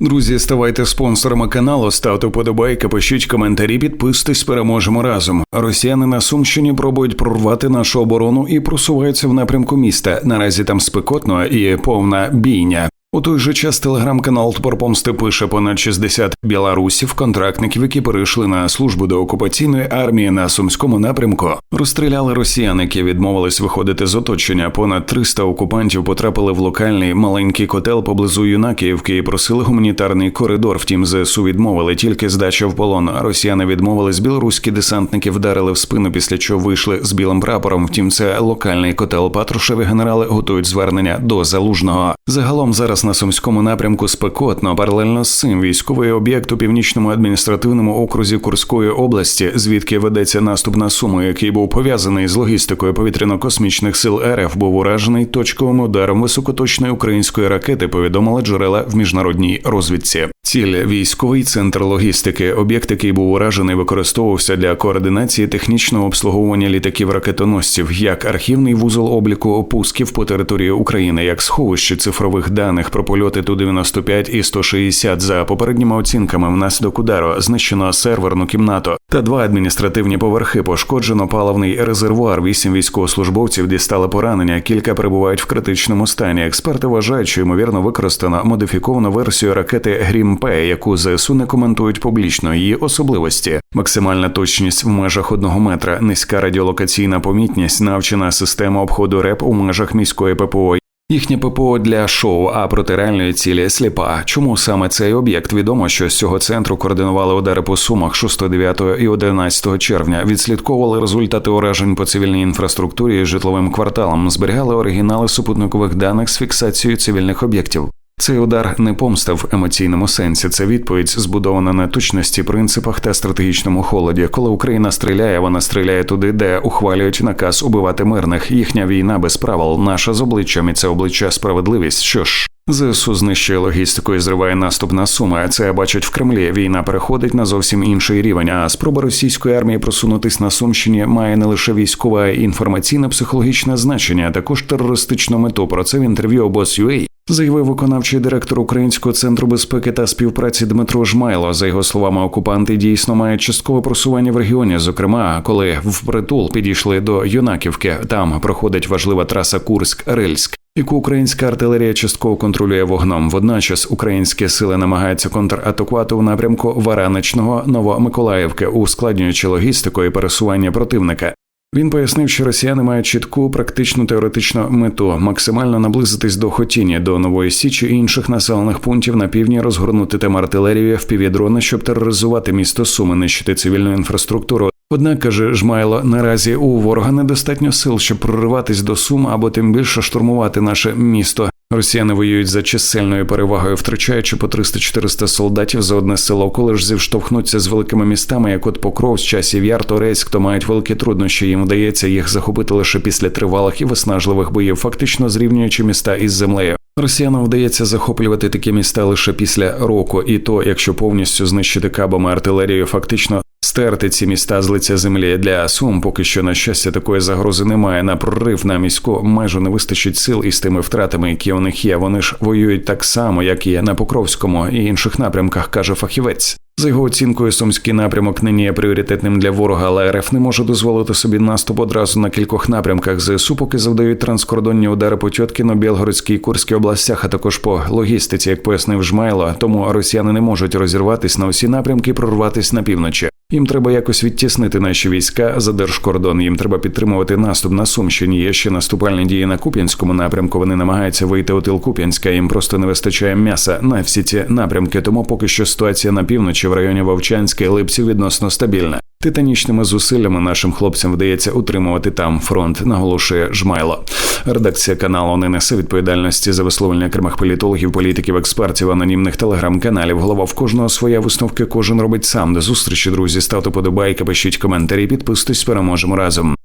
Друзі, ставайте спонсорами каналу, ставте вподобайки, пишіть коментарі, підписуйтесь, переможемо разом. Росіяни на Сумщині пробують прорвати нашу оборону і просуваються в напрямку міста. Наразі там спекотно і повна бійня. У той же час телеграм-канал Тпор Помсти пише понад 60 білорусів, контрактників, які перейшли на службу до окупаційної армії на сумському напрямку. Розстріляли росіян, які відмовились виходити з оточення. Понад 300 окупантів потрапили в локальний маленький котел поблизу Юнакіївки і просили гуманітарний коридор. Втім, ЗСУ відмовили тільки здача в полон. Росіяни відмовились. Білоруські десантники вдарили в спину, після чого вийшли з білим прапором. Втім, це локальний котел. Патрушеві генерали готують звернення до залужного. Загалом зараз на сумському напрямку спекотно. Паралельно з цим військовий об'єкт у північному адміністративному окрузі Курської області, звідки ведеться наступ на суму, який був пов'язаний з логістикою повітряно-космічних сил РФ, був уражений точковим ударом високоточної української ракети. Повідомили джерела в міжнародній розвідці. Ціль військовий центр логістики. Об'єкт, який був уражений, використовувався для координації технічного обслуговування літаків ракетоносців, як архівний вузол обліку опусків по території України, як сховище цифрових даних про польоти ту 95 і 160 за попередніми оцінками. Внаслідок удару знищено серверну кімнату та два адміністративні поверхи. Пошкоджено паливний резервуар. Вісім військовослужбовців дістали поранення. Кілька перебувають в критичному стані. Експерти вважають, що ймовірно використано модифіковану версію ракети Грім П, яку ЗСУ не коментують публічно. Її особливості, максимальна точність в межах одного метра, низька радіолокаційна помітність, навчена система обходу РЕП у межах міської ППО. Їхнє ППО для шоу, а проти реальної цілі сліпа. Чому саме цей об'єкт? Відомо, що з цього центру координували удари по сумах 6, 9 і 11 червня. Відслідковували результати уражень по цивільній інфраструктурі і житловим кварталам, зберігали оригінали супутникових даних з фіксацією цивільних об'єктів. Цей удар не помста в емоційному сенсі. Це відповідь збудована на точності, принципах та стратегічному холоді. Коли Україна стріляє, вона стріляє туди, де ухвалюють наказ убивати мирних. Їхня війна без правил. Наша з обличчям і це обличчя справедливість. Що ж. ЗСУ знищує логістику і зриває наступ на суми. Це бачать в Кремлі. Війна переходить на зовсім інший рівень. А спроба російської армії просунутись на Сумщині має не лише військове, а й інформаційно-психологічне значення, а також терористичну мету. Про це в інтерв'ю обоз.ua заявив виконавчий директор Українського центру безпеки та співпраці Дмитро Жмайло. За його словами, окупанти дійсно мають часткове просування в регіоні. Зокрема, коли впритул підійшли до Юнаківки, там проходить важлива траса Курськ-Рильськ. Яку українська артилерія частково контролює вогном. Водночас українські сили намагаються контратакувати у напрямку Вараничного Новомиколаївки, ускладнюючи логістику і пересування противника. Він пояснив, що росіяни мають чітку практичну теоретичну мету максимально наблизитись до хотіння до Нової Січі і інших населених пунктів на півдні, розгорнути там артилерію впівдрони, щоб тероризувати місто Суми, нищити цивільну інфраструктуру. Однак каже Жмайло, наразі у ворога недостатньо сил, щоб прориватись до Сум або тим більше штурмувати наше місто. Росіяни воюють за чисельною перевагою, втрачаючи по 300-400 солдатів за одне село, коли ж зіштовхнуться з великими містами, як от Покров, з часів Яр, Торецьк, то мають великі труднощі. Їм вдається їх захопити лише після тривалих і виснажливих боїв, фактично зрівнюючи міста із землею. Росіянам вдається захоплювати такі міста лише після року, і то, якщо повністю знищити кабами артилерію, фактично стерти ці міста з лиця землі для сум. Поки що на щастя такої загрози немає. На прорив на міську майже не вистачить сил із тими втратами, які у них є. Вони ж воюють так само, як і на Покровському і інших напрямках, каже фахівець. За його оцінкою, сумський напрямок нині є пріоритетним для ворога, але РФ не може дозволити собі наступ одразу на кількох напрямках. ЗСУ поки завдають транскордонні удари по Тьоткіно, Білгородській і Курській областях, а також по логістиці, як пояснив Жмайло. Тому росіяни не можуть розірватись на усі напрямки і прорватися на півночі. Їм треба якось відтіснити наші війська за держкордон. Їм треба підтримувати наступ на Сумщині. Є ще наступальні дії на Куп'янському напрямку. Вони намагаються вийти у тил Куп'янська. Їм просто не вистачає м'яса на всі ці напрямки. Тому поки що ситуація на півночі в районі Вовчанська і Липців відносно стабільна. Титанічними зусиллями нашим хлопцям вдається утримувати там фронт, наголошує Жмайло. Редакція каналу не несе відповідальності за висловлення окремих політологів, політиків, експертів, анонімних телеграм-каналів. Голова в кожного своя висновки кожен робить сам. До зустрічі, друзі. Ставте подобайки, пишіть коментарі, підписуйтесь, переможемо разом.